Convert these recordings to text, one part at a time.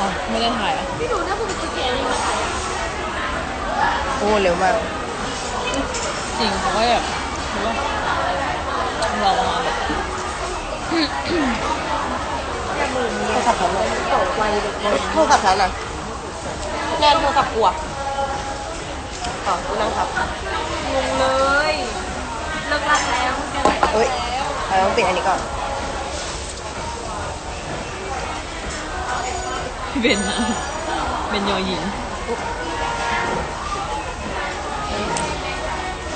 อ๋อไม่ได้ถ่ายอะพี่หนูน่าจะเป็นสแกนนี่นะคะโอ้เร็วมากจริงเขาก็แบบรู้ว่าเรามาแบบโทรศัพท์เขาหน่อยต่อไวแบบไวโทรศัพท์ฉันน่ะแน่นโทรศัพท์กลัวอ๋อกูนั่งครับงงเลย เลิกรักแล้วแกเลิกรักเฮ้ยแล้ว เราต้องปิดอันนี้ก่อน เบนอะเป็นยอหญิง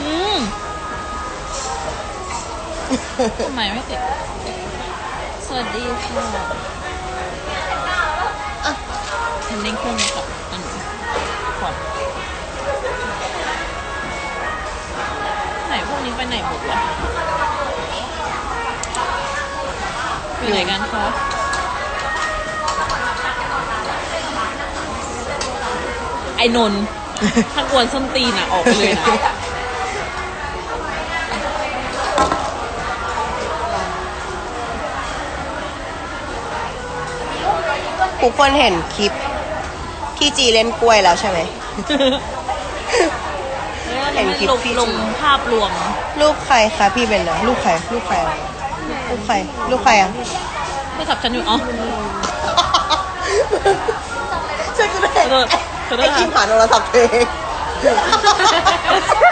อืมทำไมไม่ติดสวัสดีค่ะอะเทนนิ่งเครื่องกับอันนี้ก่อนไหนพวกนี้ไปไหนหมดวะอยู่ไหนกันคะ อ้นนท์ถ้ากวนส้นตีนอะออกไปเลยนะทุกคนเห็นคลิปที่จีเล่นกล้วยแล้วใช่ไหม เห็นคลิปลงพี่ลงภาพรวมรูปใครคะพี่เบนนะรูปใครรูปใครอะรูปใครรูปใครอะโทรศัพท์ฉันอยู่อ๋อใช่ก็ได้ขอโทษขอโทษ ไอ้คลิปผ่านโทรศัพท์ตัวเอง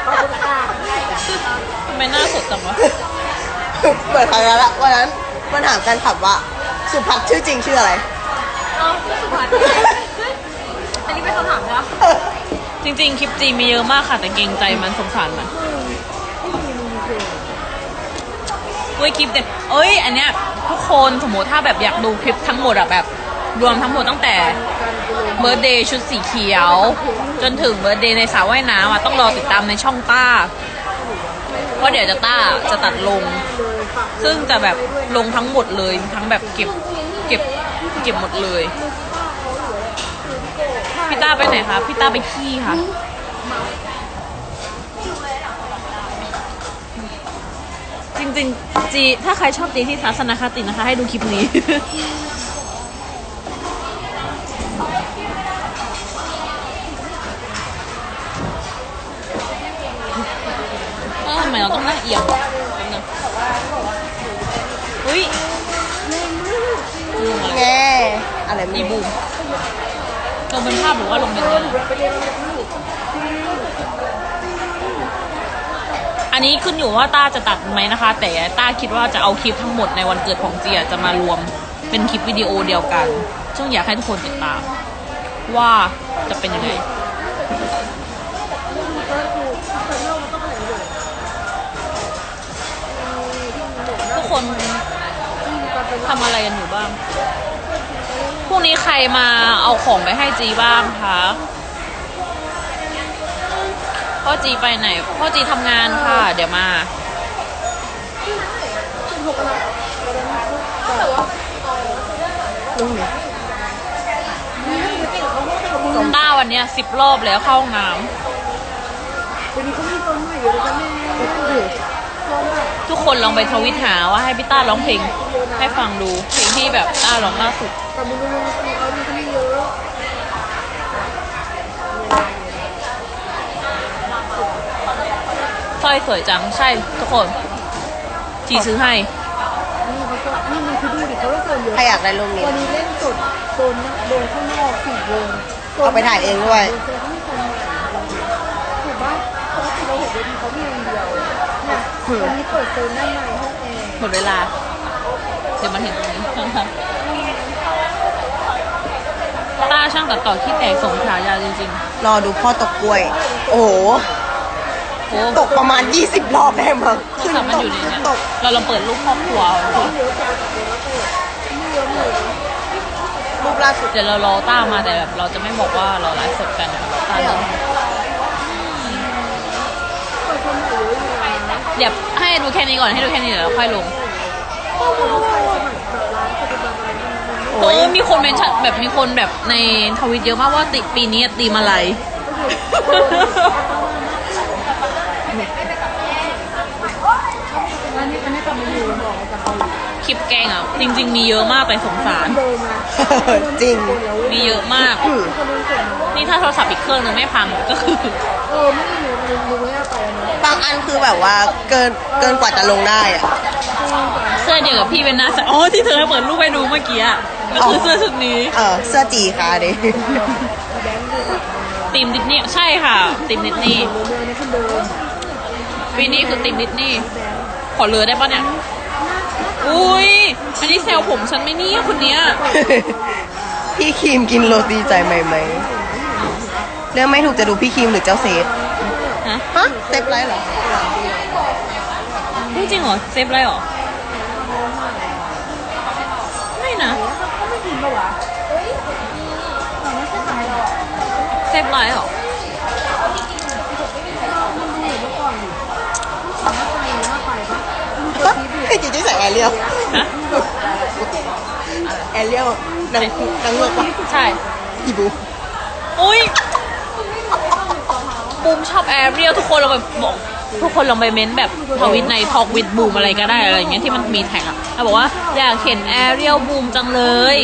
ขอบคุณค่ะทำไมหน้าสดจังวะเปิดครั้งแล้วละวันนั้นมันถามกันขับว่า สุภัทรชื่อจริงชื่ออะไร เอาพี่สุภัทรอันนี้เป็นคำถามนะจริงๆ คลิปจีมีเยอะมากค่ะ แต่เกรงใจมันสงสารมันเว้ยคลิปเด็ดเอ้ย อันเนี้ยทุกคนสมมติถ้าแบบอยากดูคลิปทั้งหมดอะแบบ รวมทั้งหมดตั้งแต่ เบ r ร์เดย์ชุดสีเขียว จนถึงเบ r ร์เดย์ในสระว่ายน้ำอะต้องรอติดตามในช่องต้าเพราะเดี๋ยวจะต้าจะตัดลง ซึ่งจะแบบลงทั้งหมดเลยทั้งแบบเก็บเก็บเก็บหมดเลยพี่ต้าไปไหนคะพี่ต้าไปขี้ค่ะจริงๆจีถ้าใครชอบจีที่ทัศนคตินะคะ ให้ดูคลิปนี้ รไม่อีรู้บูมลงเป็นภาพหรือว่าลงเป็นเนื้ออันนี้ขึ้นอยู่ว่าต้าจะตัดไหมนะคะ แต่ต้าคิดว่าจะเอาคลิปทั้งหมดในวันเกิดของเจียจะมารวมเป็นคลิปวิดีโอเดียวกัน ซึ่งอยากให้ทุกคนติดตาม ว่าจะเป็นยังไงทุกคนทำอะไรกันอยู่บ้าง รุ่งนี้ใครมาเอาของไปให้จีบ้างคะพ่อจีไปไหน พ่อจีทำงานค่ะ เดี๋ยวมาลุงนี่ยต้าวันเนี้ยสิบรอบแล้วเข้าห้องน้ำ เดี๋ยวนี้เขามีต้นใหม่เยอะแล้วนะแม่ต้ ทุกคนลองไปทวิตหาว่าให้พี่ต้าร้องเพลงให้ฟังดู เพลงที่แบบต้าร้องล่าสุดแต่มึงดูเขามีก็ไม่เยอะสร้อยสวยจังใช่ทุกคน จีซื้อให้ นี่เขาก็นี่มันคือดูดิเขาเล่นโซนเยอะใครอยากได้รูปนี้วันนี้เล่นสดโซนโดนข้างนอกสี่วงเอาไปถ่ายเองด้วยโซนที่คนใหม่ถูกปะปกติเราเห็นเวทีเขามีอย่างเดียว เนี่ยวันนี้เปิดโซนด้านในห้องแอร์หมดเวลา เดี๋ยวมาถึงตรงนี้ต้าช่างตัดต่อที่แตกสงขายาจริงรอดูพ่อตกกล้วย โอ้โห ๆ โอ้ตกประมาณ 20 รอบได้มั้งโทรศัพท์มันอยู่ในขึ้เนี้ยตก เราลองเปิดรูปครอบครัวเอาสิรูปล่าสุดเดี๋ยวเรารอต้ามาแต่แบบเราจะไม่บอกว่าเราไลฟ์สดกันเดี๋ยวรอต้ามา เดี๋ยวให้ดูแค่นี้ก่อนให้ดูแค่นี้เดี๋ยวเราค่อยลงโอ้โอ้ยมีคนเมนชั่นแบบมีคนแบบในทวิตเยอะมากว่าติปีนี้ตีมอะไรอันนี้อันนี้กลับมาอยู่บอกกับเกาหลีคลิปแกล้งอะ จริง ๆ มีเยอะมากแต่สงสาร เดิมนะจริง มีเยอะมากอืมคนนึงส่งมานี่ถ้าโทรศัพท์อีกเครื่องนึงไม่พังก็คือ เออไม่รู้ รู้รู้ไม่ได้ไปอันนี้บางอันคือแบบว่าเกินเกินกว่าจะลงได้อะ เสื้อเดียวกับพี่เป็นหน้าใสอ๋อที่เธอเปิดรูปให้ดูเมื่อกี้อะก็คือเสื้อชุดนี้เออเสื้อจีค่ะดิแบงค์ดูแบบตีมดิสนีย์ใช่ค่ะตีมดิสนีย์เดิมนี่คือเดิมปีนี้คือตีมดิสนีย์ขอเรือได้ปะเนี่ยอุ้ยอันนี้แซวผมฉันไหม่เนี่ยคนเนี้ยพี่ครีมกินโรตีใจไหมไหมเรื่องไม่ถูกจะดูพี่ครีมหรือเจ้าเซฟ ฮะฮะเซฟไรเหรอจริงเหรอเซฟไรเหรอ ไม่นะเขาไม่กินปะวะเฮ้ยมันไม่ใช่ขายหรอกเซฟไรเหรอมันดูเหมือนเมื่อก่อนอยู่สามารถไปหรือไม่ไปปะดูตัวฮะทีวีให้จีจี้ใส่แอเรียลฮะแอเรียลนางนางเงือกปะใช่อีบูอุ้ย บูมชอบแอเรียลทุกคนเราไปบอกทุกคนลองไปเม้นต์แบบทวิตในทอกวิดบูมอะไรก็ได้อะไรอย่างเงี้ยที่มันมีแท็กอะแล้วบอกว่าอยากเห็นแอเรียลบูมจังเลย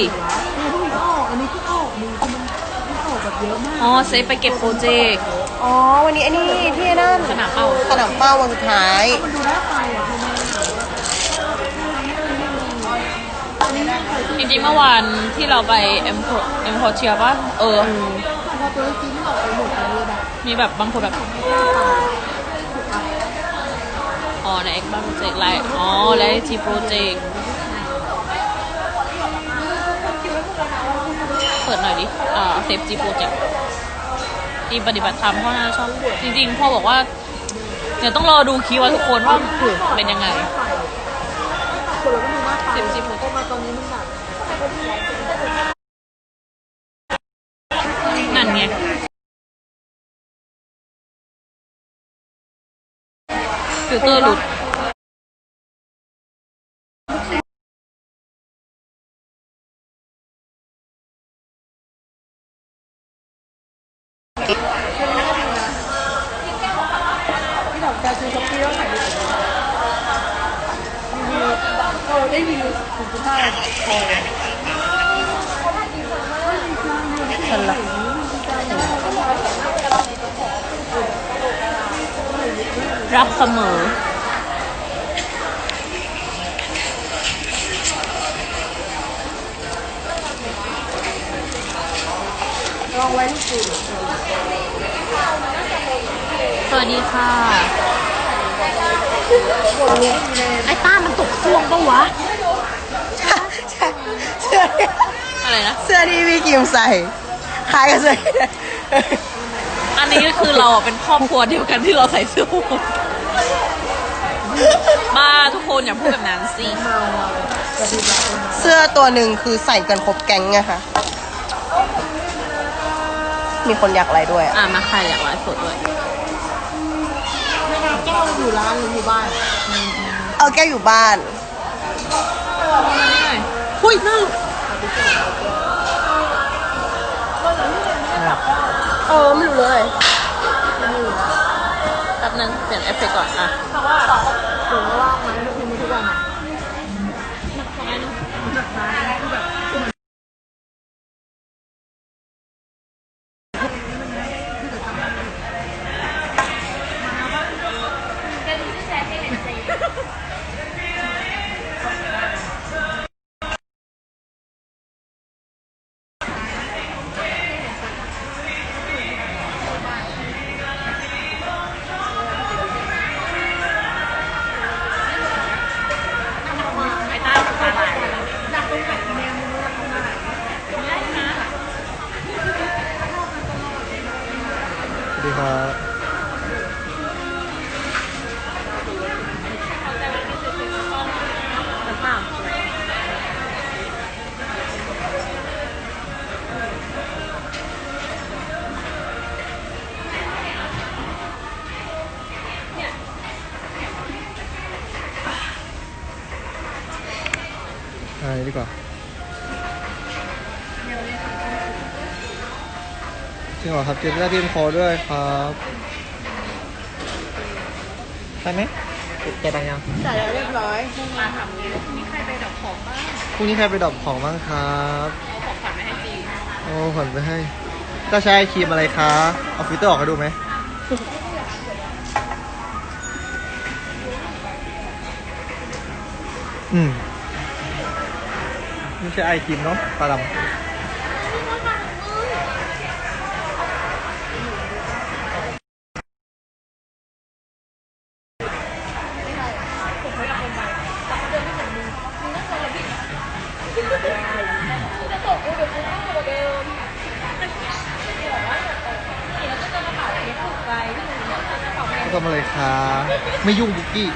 เนี่ยพวกนี้ก็ออกอันนี้ก็ออกมือคือมันมันออกแบบเยอะมากอ๋อเซฟไปเก็บโปรเจกต์อ๋อ วันนี้อันนี้ที่นั่นสนามเป้าสนามเป้าวันสุดท้ายมันดูน่าไปอะคือมันจริงๆเมื่อวานที่เราไปเอ็มโพเอ็มโพเชียป่ะเออ มดเลยแบบมีแบบบางคนแบบ อ๋อใน X บ้างโปรเจกต์ไลน์อ๋อและทีโปรเจกต์เปิดหน่อยดิอ่าเซฟจีโปรเจกต์ทีมปฏิบัติธรรมพ่อน่าชอบจริง ๆ พ่อบอกว่า เดี๋ยวต้องรอดูคลิปว่าทุกคนว่าเป็นยังไงคนเราก็มีมากไปสิบสิบหกพอมาต ฟิลเตอร์หลุดที่แบบการซื้อช้อปปี้แล้วขายดีกว่ารีวิวเออได้รีวิวถึงจุดห้าพอ ฉันละ รักเสมอลองไว้ที่สุดสวัสดีค่ะคนเนี้ยมีแน่ไอ้ต้ามันตกช่วงปะวะใช่ใช่เสื้อที่อะไรนะ เสื้อที่พี่ครีมใส่คล้ายกับเสื้อ อันนี้ก็คือเราอะเป็นครอบครัวเดียวกันที่เราใส่เสื้อผูก มาทุกคนอย่าพูดแบบนั้นสิเมาอะจะดีแบบคนเมาเสื้อตัวหนึ่งคือใส่กันครบแก๊งไงคะ มีคนอยากอะไรด้วยอะอะมาใครอยากไลฟ์สดด้วยไม่งั้นแก้วอยู่ร้านหรืออยู่บ้านเออแก้วอยู่บ้านมานี่หน่อยหุ้ยนั่งเออไม่รู้เลยแป๊บ นึง เปลี่ยนเอฟเฟกต์ก่อนอะ จริงเหรอครับเจนได้ทีมคอด้วยครับไปไหมไปแกตังยังจ่ายแล้วเรียบร้อยมาทำนี้มีใครไปดับของบ้างพรุ่งนี้ใครไปดรอปของบ้างครับเอาของขวัญไปให้จีโอ้ขวัญไปให้เจ้าชายครีมอะไรคะเอาฟิลเตอร์ออกให้ดูไหมอืมไม่ใช่ไอครีมเนาะปลาดำ ไรคะไม่ยุ่งบุกกี้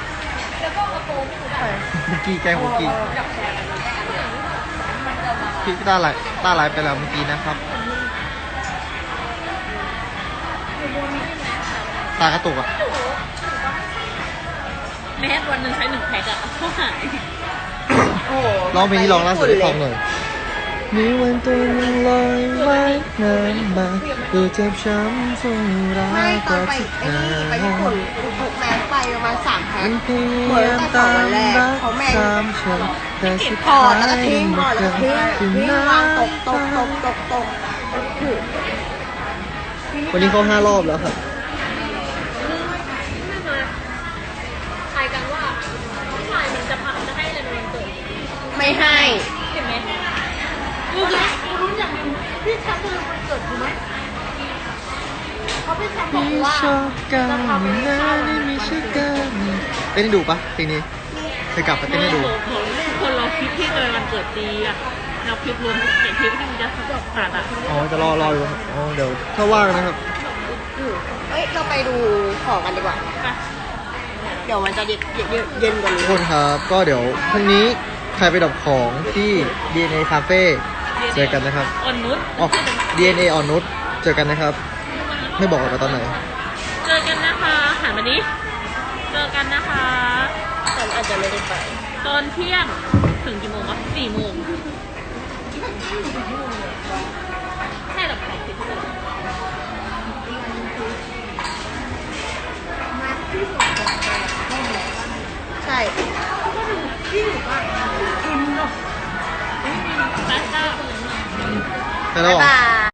บุกกี้แกล้งบุกกี้พี่ต้าไลฟ์ต้าไลฟ์ไปแล้วเมื่อกี้นะครับตากระตุกอะแมสวันหนึ่งใช้หนึ่งแพ็คอะเขาหายโอ้โหร้องเพลงที่ร้องล่าสุดให้ฟังหน่อยมีวันตัวหนึงลอ ยว่ายน้ำมาดูเจ็บช้ำส่งร้าไม่ยตอนกับไปสิไอ้นี่ไปญี่ปุ่นถูกแมสไปประมาณสามแพ็มัคนพยายามตามรักตามฉันแต่สุดถอท้าดแล้วก็ยทิ้งถอดแล้วก็ทิ้งถึงทิ้งน้วางตกตกตกตกตกวันนี้เขาห้ารอบแล้วครับทายกันว่าผู้ชายมันจะพาจะให้อะไรในวันเกิดไม่ให้ บอกมีว่าชอบกันนะนี่มีชอบกันเต้นให้ดูปะเพลงนี้เคยกลับมาเต้นให้ดูผมคนเราคลิปที่เลยวันเกิดดีอะเราคลิปรวมเห็นคลิปที่มันจะขาดอะอ๋อจะรอรออยู่อ๋อเดี๋ยวถ้าว่างนะครับเอ้ยเราไปดูของกันดีกว่าเดี๋ยวมันจะเย็นเย็นกว่านี้กคนครับ ก็เดี๋ยวพรุ่งนี้ใครไปดรอของที่ DNA Cafe เจอกันนะครับอ่อนนุชอ๋อ DNA อ่อนนุชเจอกันนะครับ ไม่บอกว่าตอนไหน เจอกันนะคะหันมาดิเจอกันนะคะฉันอาจจะไม่ได้ไป ตอนเที่ยงถึงกี่โมงวะสี่โมงใช่หรอของสิบโมงใช่แป๊บเจ้าไปแล้วเหรอบ๊ายบาย